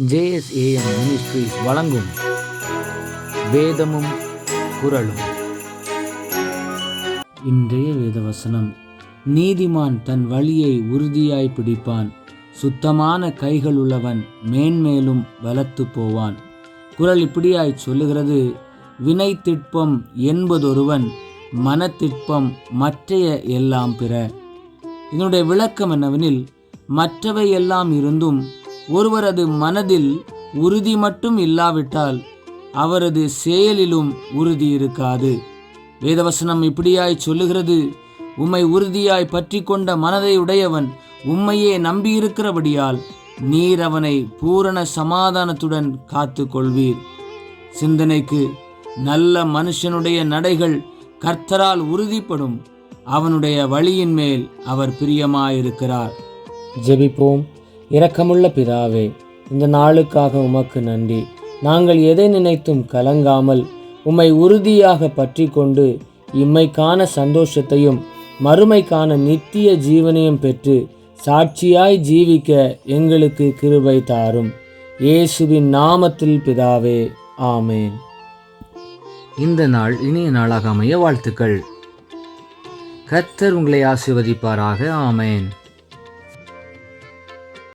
JSAM ministries வழங்கும் வேதமும் குரலும் இன்றைய வேதவசனம் நீதிமான் தன் வழியை உறுதியாய் பிடிப்பான் சுத்தமான கைகள் உள்ளவன் மேன்மேலும் வளர்த்து போவான். குரல் இப்படியாய் சொல்லுகிறது வினை திட்பம் என்பதொருவன் மனத்திட்பம் மற்றைய எல்லாம் பிற. இதனுடைய விளக்கம் என்னவெனில் மற்றவை எல்லாம் இருந்தும் ஒருவரது மனதில் உறுதி மட்டும் இல்லாவிட்டால் அவரது செயலிலும் உறுதி இருக்காது. வேதவசனம் இப்படியாய் சொல்லுகிறது உம்மை உறுதியாய் பற்றி கொண்ட மனதை உடையவன் உம்மையே நம்பியிருக்கிறபடியால் நீர் அவனை பூரண சமாதானத்துடன் காத்து கொள்வீர் சிந்தனைக்கு நல்ல மனுஷனுடைய நடைகள் கர்த்தரால் உறுதிப்படும் அவனுடைய வழியின் மேல் அவர் பிரியமாயிருக்கிறார். ஜெபிப்போம். இரக்கமுள்ள பிதாவே இந்த நாளுக்காக உமக்கு நன்றி. நாங்கள் எதை நினைத்தும் கலங்காமல் உம்மை உறுதியாக பற்றி கொண்டு இம்மைக்கான சந்தோஷத்தையும் மறுமைக்கான நித்திய ஜீவனையும் பெற்று சாட்சியாய் ஜீவிக்க எங்களுக்கு கிருபை தாரும். இயேசுவின் நாமத்தில் பிதாவே ஆமேன். இந்த நாள் இனிய நாளாக அமைய வாழ்த்துக்கள். கர்த்தர் உங்களை ஆசிர்வதிப்பாராக. ஆமேன்.